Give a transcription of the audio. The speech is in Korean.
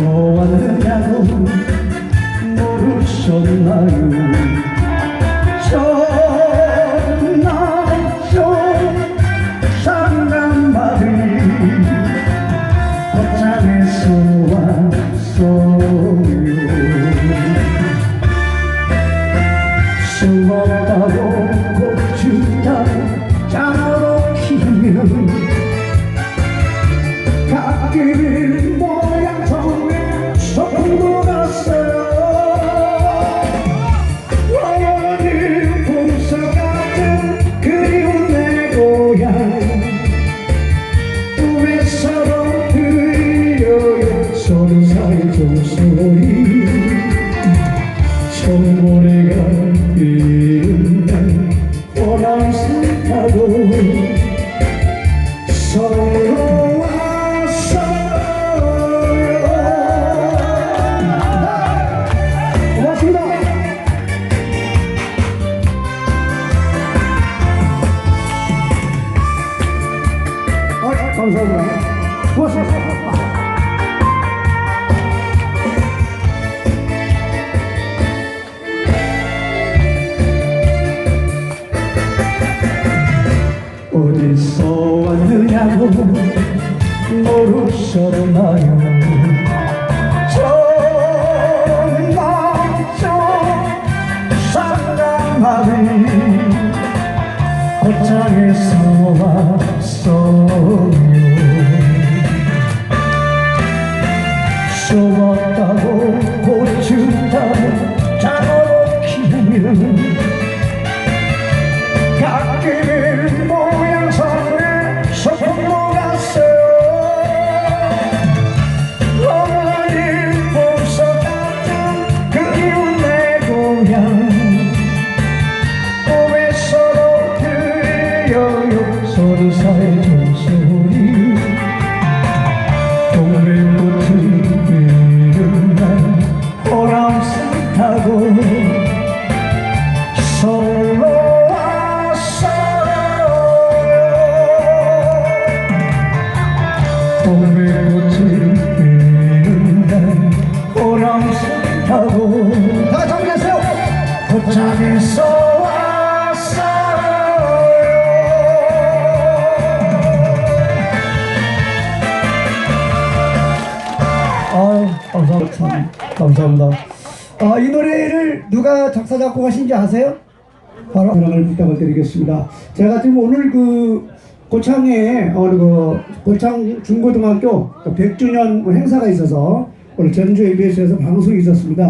좋았느냐고 모르셨나요? 피는 날 호랑스 타고 고맙습니다. 아, 감사합니다. 고맙습니다 왔느냐고 모르셨나요? 전나죠? 상남마을 고창에서 왔어요. 고추다고 장어로 키 서로 사이 종소리 동백꽃을 피는 날 호랑스 타고 서로 왔어요. 동백꽃을 피는 날 호랑스 타고 다 같이 한번 고창에서 왔어 요아 감사합니다 아, 이 노래를 누가 작사 작곡하신지 아세요? 바로 사랑을 부탁을 드리겠습니다. 제가 지금 오늘 그 고창에 어느 그 고창 중고등학교 100주년 행사가 있어서 오늘 전주 ABS에서 방송이 있었습니다.